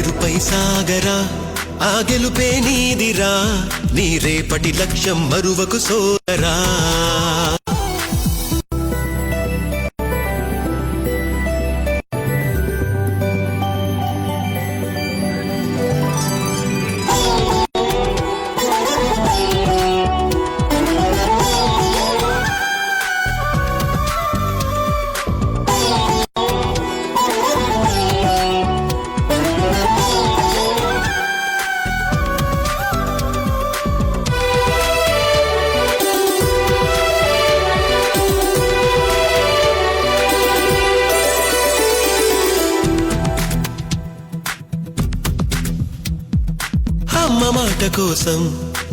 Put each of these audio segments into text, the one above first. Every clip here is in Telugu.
మెరుపై సాగరా ఆ గెలుపే నీదిరా నీ రేపటి లక్ష్యం మరువకు సోదరా. అమ్మ మాట కోసం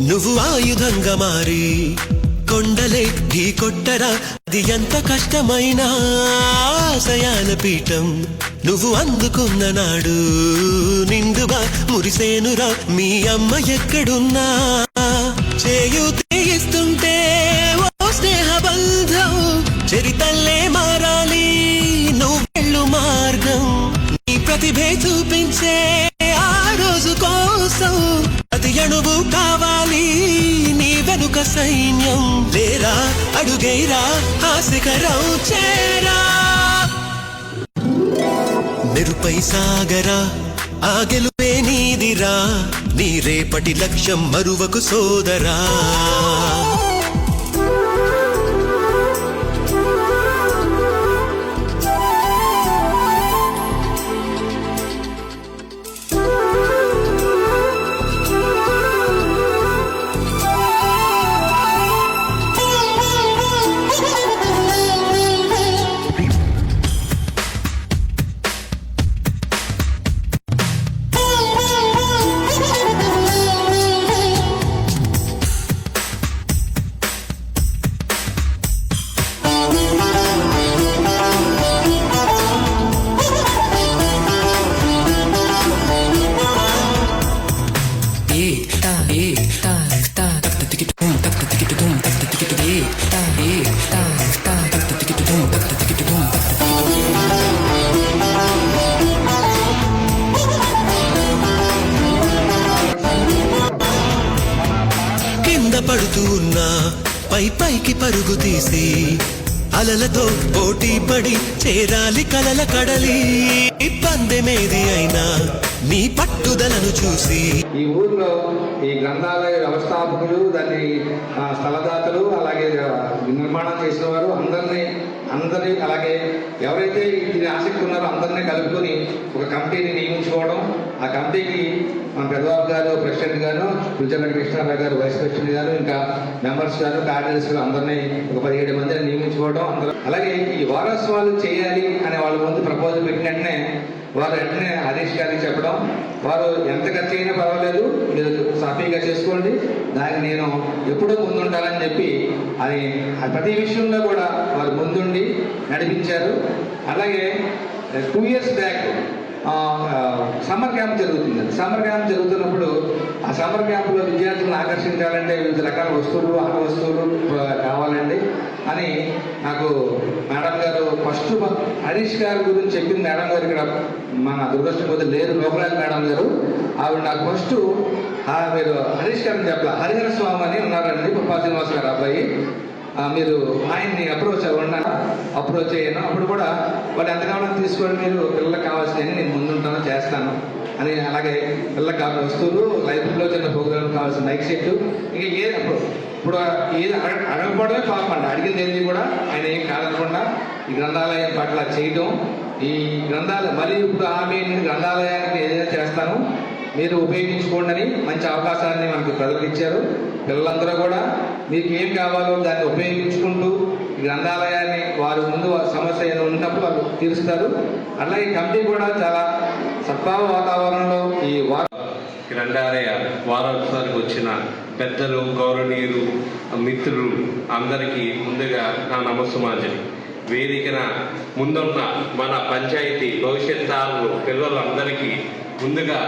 నువ్వు ఆయుధంగా మారి కొండలే ఢీ కొట్టరా. అది ఎంత కష్టమైన ఆశయాల పీఠం. నువ్వు అందుకున్న నాడు నిండుగా మురిసేనురా. మీ అమ్మ ఎక్కడున్నా? చేయూతే ఇస్తుంటే ఓ స్నేహ బంధం. చరితల్లే అణువు కావాలి నీ వెనుక సైన్యం లేరా? అడుగైరా ఆ చేరా? మెరుపై సాగరా ఆ గెలుపే నీదిరా నీ రేపటి లక్ష్యం మరువకు సోదరా. పై పైకి పరుగు తీసి అలలతో పోటీ పడి చేరాలి కలల కడలి. పందెమేది అయినా నీ పట్టుదలను చూసి. ఈ ఊర్లో ఈ గ్రంథాలయ వ్యవస్థాపకులు దాన్ని ఆ, స్థలదాతలు అలాగే నిర్మాణం చేసిన వారు అందరినీ అందరినీ అలాగే ఎవరైతే దీని ఆసక్తి ఉన్నారో అందరినీ కలుపుకొని ఒక కమిటీని నియమించుకోవడం ఆ కమిటీకి మన పెద్దబాబు గారు ప్రెసిడెంట్ గారు రుచగడ్డ కృష్ణారావు గారు వైస్ ప్రెసిడెంట్ గారు ఇంకా మెంబర్స్ గారు కార్యదర్శులు అందరినీ ఒక పదిహేడు మందిని నియమించుకోవడం అందరూ. అలాగే ఈ వారోత్సవాలు చేయాలి అనే వాళ్ళ ముందు ప్రపోజల్ పెట్టిన వెంటనే వారు వెంటనే హరీష్ గారికి చెప్పడం. వారు ఎంత ఖర్చు అయినా పర్వాలేదు మీరు సాఫీగా చేసుకోండి. దానికి నేను ఎప్పుడూ ముందుండాలని చెప్పి అది ప్రతి విషయంలో కూడా వారు ముందుండి నడిపించారు. అలాగే two years back summer camp జరుగుతుంది. సమ్మర్ క్యాంప్ జరుగుతున్నప్పుడు ఆ సమ్మర్ క్యాంపులో విద్యార్థులను ఆకర్షించాలంటే వివిధ రకాల వస్తువులు ఆట వస్తువులు కావాలండి. అని నాకు మేడం గారు ఫస్ట్ హరీష్ గారి గురించి చెప్పింది మేడం గారు ఇక్కడ మన దురదృష్టపోతే లేరు లోకరాజ్ మేడం గారు. ఆవిడ నాకు ఫస్ట్ మీరు హరీష్ గారిని చెప్పాల హరిహర స్వామి అని ఉన్నారండి పుప్పా శ్రీనివాస్ గారు అబ్బాయి. మీరు ఆయన్ని అప్రోచ్ అవ్వండి అప్రోచ్ అయ్యాను. అప్పుడు కూడా వాళ్ళు ఎంత కావాలో తీసుకోండి మీరు పిల్లలకు కావాల్సినవి నేను ముందుంటాను చేస్తాను అని అలాగే పిల్లలకు కావాల్సిన వస్తువులు లైబ్రరీలో చిన్న ప్రోగ్రామ్ కావాల్సిన మైక్ సెట్ ఇంకా ఏది అప్పుడు ఇప్పుడు ఏది అడగ అడగకపోవడమే పాపండి అండి. అడిగింది ఏంది కూడా ఆయన ఏం కాదనకుండా ఈ గ్రంథాలయం పట్ల చేయడం ఈ గ్రంథాలయం మళ్ళీ ఇప్పుడు ఆమె నేను గ్రంథాలయానికి ఏదైనా చేస్తాను మీరు ఉపయోగించుకోండి అని మంచి అవకాశాన్ని మనకు ప్రజలకు ఇచ్చారు. పిల్లలందరూ కూడా మీకు ఏం కావాలో దాన్ని ఉపయోగించుకుంటూ గ్రంథాలయాన్ని వారి ముందు సమస్య ఏదో ఉన్నప్పుడు వాళ్ళు తీరుస్తారు. అట్లాగే కమిటీ కూడా చాలా సత్భావ వాతావరణంలో ఈ వార గ్రంథాలయ వారోత్సవానికి వచ్చిన పెద్దలు గౌరవనీయులు మిత్రులు అందరికీ ముందుగా నా నమస్సుమాంజలి. వేదికన ముందున్న మన పంచాయతీ భవిష్యత్ పిల్లలందరికీ ముందుగా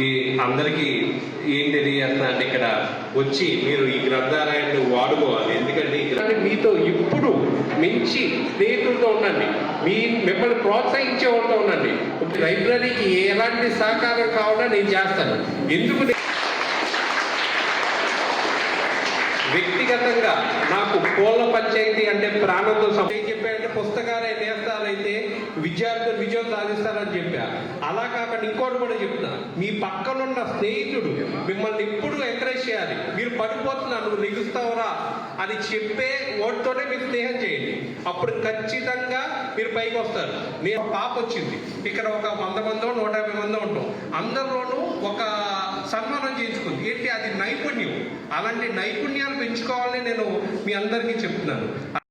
ఈ అందరికీ ఏం తెలియజేస్తా అంటే ఇక్కడ వచ్చి మీరు ఈ గ్రంథాలయాన్ని వాడుకోవాలి. ఎందుకంటే ఈ మీతో ఇప్పుడు మించి స్నేహితులతో ఉండండి. మీ మిమ్మల్ని ప్రోత్సహించే వాళ్ళతో ఉండండి. లైబ్రరీకి ఎలాంటి సహకారం కావాలో నేను చేస్తాను. ఎందుకు నే- వ్యక్తిగతంగా నాకు కోళ్ళ పంచాయతీ అంటే ప్రాణంతో చెప్పాడంటే పుస్తకాలే నేస్తారైతే విద్యార్థులు విజయం సాధిస్తారని చెప్పా. అలా కాకుండా ఇంకోటి కూడా చెప్తా మీ పక్కనున్న స్నేహితుడు మిమ్మల్ని ఎప్పుడు ఎంకరేజ్ చేయాలి. మీరు పడిపోతున్నా నువ్వు లెగుస్తావురా అని చెప్పే ఓటుతోనే మీరు స్నేహం చేయండి. అప్పుడు ఖచ్చితంగా మీరు పైకి వస్తారు. నేను పాప వచ్చింది. ఇక్కడ ఒక వంద మందో నూట యాభై మందో ఉంటాం. అందరిలోనూ ఒక సన్మానం చేయించుకుంది. ఏంటి? అది నైపుణ్యం. అలాంటి నైపుణ్యాలు పెంచుకోవాలని నేను మీ అందరికీ చెప్తున్నాను.